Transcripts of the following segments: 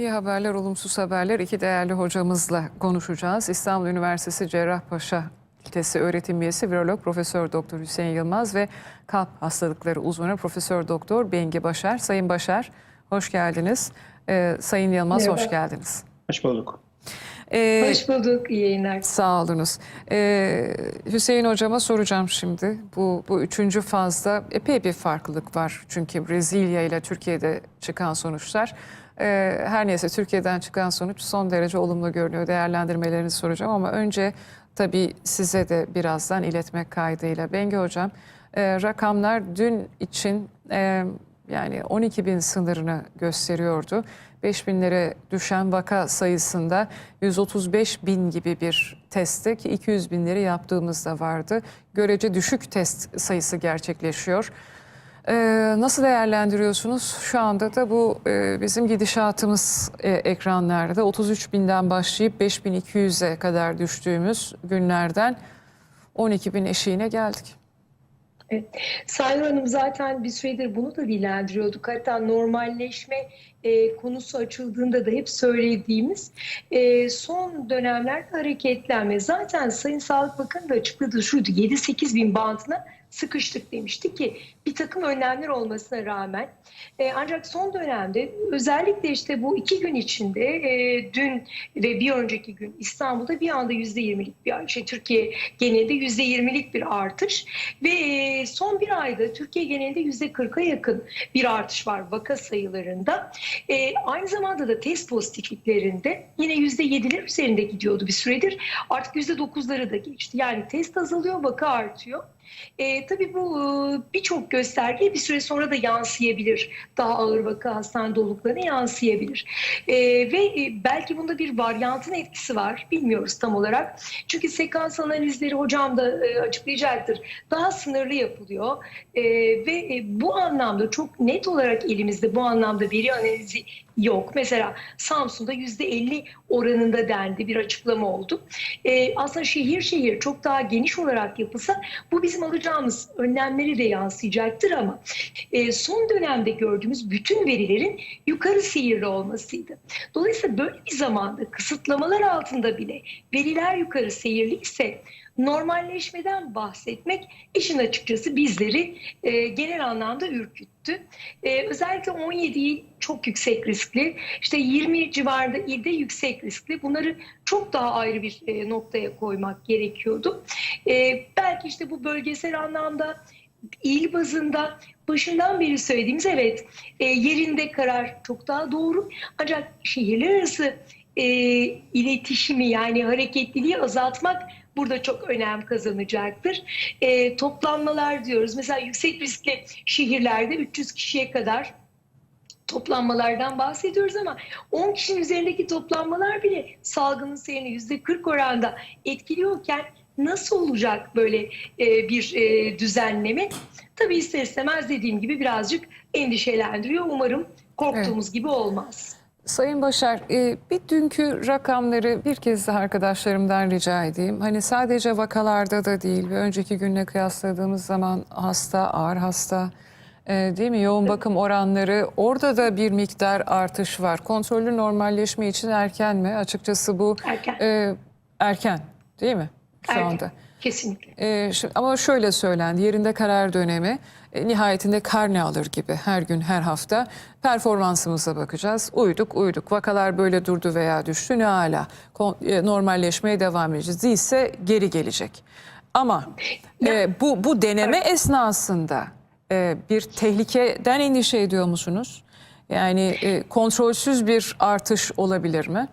İyi haberler, olumsuz haberler. İki değerli hocamızla konuşacağız. İstanbul Üniversitesi Cerrahpaşa İltesi öğretim üyesi virolog Profesör Doktor Hüseyin Yılmaz ve kalp hastalıkları uzmanı Profesör Doktor Bengi Başar. Sayın Başar, hoş geldiniz. Ee, Sayın Yılmaz, Merhaba. hoş geldiniz. Hoş bulduk. Ee, Hoş bulduk, iyi yayınlar. Sağ olunuz. Ee, Hüseyin hocama soracağım şimdi. Bu, bu üçüncü fazda epey bir farklılık var. Çünkü Brezilya ile Türkiye'de çıkan sonuçlar. Ee, her neyse Türkiye'den çıkan sonuç son derece olumlu görünüyor. Değerlendirmelerinizi soracağım ama önce tabii size de birazdan iletmek kaydıyla. Bengi hocam, e, rakamlar dün için e, yani 12 bin sınırını gösteriyordu. 5 binlere düşen vaka sayısında 135 bin gibi bir testte ki 200 binleri yaptığımızda vardı. Görece düşük test sayısı gerçekleşiyor. Ee, nasıl değerlendiriyorsunuz? Şu anda da bu e, bizim gidişatımız e, ekranlarda 33 binden başlayıp 5200'e kadar düştüğümüz günlerden 12 bin eşiğine geldik. Sayın Hanım zaten bir süredir bunu da dillendiriyorduk. Hatta normalleşme e, konusu açıldığında da hep söylediğimiz e, son dönemlerde hareketlenme. Zaten Sayın Sağlık Bakanı da açıkladığı şuydu 7-8 bin bandına sıkıştık demişti ki bir takım önlemler olmasına rağmen e, ancak son dönemde özellikle işte bu iki gün içinde e, dün ve bir önceki gün İstanbul'da bir anda %20'lik bir şey Türkiye genelinde %20'lik bir artış ve e, son bir ayda Türkiye genelinde %40'a yakın bir artış var vaka sayılarında. E, aynı zamanda da test pozitifliklerinde yine %7'ler üzerinde gidiyordu bir süredir. Artık %9'ları da geçti. Yani test azalıyor, vaka artıyor. E, tabii bu e, birçok gösterge bir süre sonra da yansıyabilir. Daha ağır vaka hastane doluluklarına yansıyabilir. E, ve e, belki bunda bir varyantın etkisi var. Bilmiyoruz tam olarak. Çünkü sekans analizleri hocam da e, açıklayacaktır. Daha sınırlı yapılıyor. E, ve e, bu anlamda çok net olarak elimizde bu anlamda veri analizi yok. Mesela Samsun'da %50 oranında dendi bir açıklama oldu. E, aslında şehir şehir çok daha geniş olarak yapılsa bu bizim alacağımız önlemleri de yansıyacaktır ama e, son dönemde gördüğümüz bütün verilerin yukarı seyirli olmasıydı. Dolayısıyla böyle bir zamanda kısıtlamalar altında bile veriler yukarı seyirliyse normalleşmeden bahsetmek işin açıkçası bizleri e, genel anlamda ürküttü. E, özellikle 17 il çok yüksek riskli, işte 20 civarında ilde yüksek riskli. Bunları çok daha ayrı bir e, noktaya koymak gerekiyordu. E, belki işte bu bölgesel anlamda il bazında başından beri söylediğimiz evet e, yerinde karar çok daha doğru ancak şehirler arası e, iletişimi yani hareketliliği azaltmak burada çok önem kazanacaktır. E, toplanmalar diyoruz. Mesela yüksek riskli şehirlerde 300 kişiye kadar toplanmalardan bahsediyoruz ama 10 kişinin üzerindeki toplanmalar bile salgının seyrini %40 oranda etkiliyorken nasıl olacak böyle e, bir e, düzenleme? Tabii ister istemez dediğim gibi birazcık endişelendiriyor. Umarım korktuğumuz gibi olmaz. Sayın Başar, e, bir dünkü rakamları bir kez daha arkadaşlarımdan rica edeyim. Hani sadece vakalarda da değil ve önceki günle kıyasladığımız zaman hasta, ağır hasta, e, değil mi? Yoğun bakım oranları orada da bir miktar artış var. Kontrollü normalleşme için erken mi? Açıkçası bu Erken. e, erken değil mi şu Erken. anda? Kesinlikle. Şu- ama şöyle söylendi, yerinde karar dönemi e, nihayetinde karne alır gibi her gün her hafta performansımıza bakacağız. Uyduk uyduk vakalar böyle durdu veya düştü ne hala e, normalleşmeye devam edeceğiz değilse geri gelecek. Ama e, bu, bu deneme esnasında e, bir tehlikeden endişe ediyor musunuz? Yani e, kontrolsüz bir artış olabilir mi?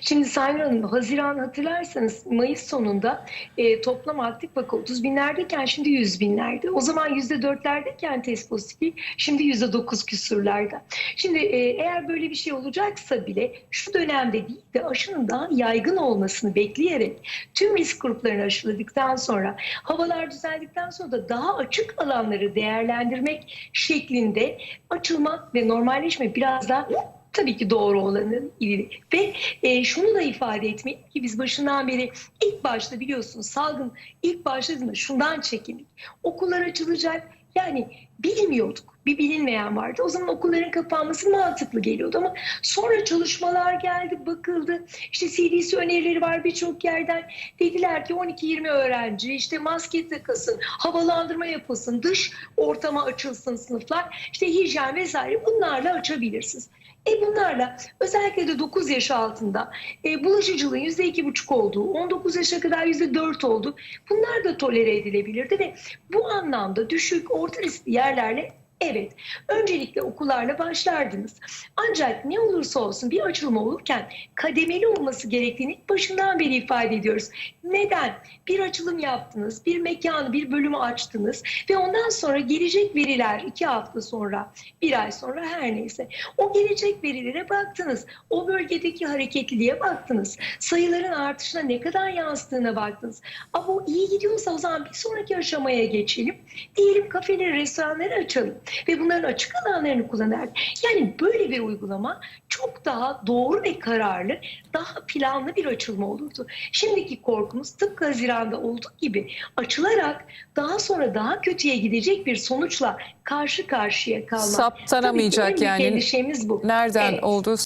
Şimdi Sayın Hanım, Haziran hatırlarsanız Mayıs sonunda e, toplam aktif vaka 30 binlerdeyken şimdi 100 binlerde. O zaman %4'lerdeyken test pozitifliği şimdi %9 küsürlerde. Şimdi e, eğer böyle bir şey olacaksa bile şu dönemde değil de aşının daha yaygın olmasını bekleyerek tüm risk gruplarını aşıladıktan sonra havalar düzeldikten sonra da daha açık alanları değerlendirmek şeklinde açılmak ve normalleşme biraz daha tabii ki doğru olanın ili. Ve e, şunu da ifade etmek ki biz başından beri ilk başta biliyorsunuz salgın ilk başladığında şundan çekindik. Okullar açılacak yani bilmiyorduk. bir bilinmeyen vardı. O zaman okulların kapanması mantıklı geliyordu ama sonra çalışmalar geldi, bakıldı. İşte CDC önerileri var birçok yerden. Dediler ki 12-20 öğrenci işte maske takılsın, havalandırma yapılsın, dış ortama açılsın sınıflar. İşte hijyen vesaire bunlarla açabilirsiniz. E bunlarla özellikle de 9 yaş altında e, bulaşıcılığın %2,5 olduğu, 19 yaşa kadar %4 oldu. Bunlar da tolere edilebilirdi ve bu anlamda düşük, orta riskli yerlerle evet öncelikle okullarla başlardınız. Ancak ne olursa olsun bir açılma olurken kademeli olması gerektiğini başından beri ifade ediyoruz. Neden? Bir açılım yaptınız, bir mekanı, bir bölümü açtınız ve ondan sonra gelecek veriler iki hafta sonra, bir ay sonra her neyse. O gelecek verilere baktınız. O bölgedeki hareketliliğe baktınız. Sayıların artışına ne kadar yansıdığına baktınız. Ama o iyi gidiyorsa o zaman bir sonraki aşamaya geçelim. Diyelim kafeleri, restoranları açalım ve bunların açık alanlarını kullanarak. Yani böyle bir uygulama çok daha doğru ve kararlı, daha planlı bir açılma olurdu. Şimdiki korkumuz tıpkı Haziran'da olduğu gibi açılarak daha sonra daha kötüye gidecek bir sonuçla karşı karşıya kalmak. Saptanamayacak yani. endişemiz bu. Nereden Evet. olduğu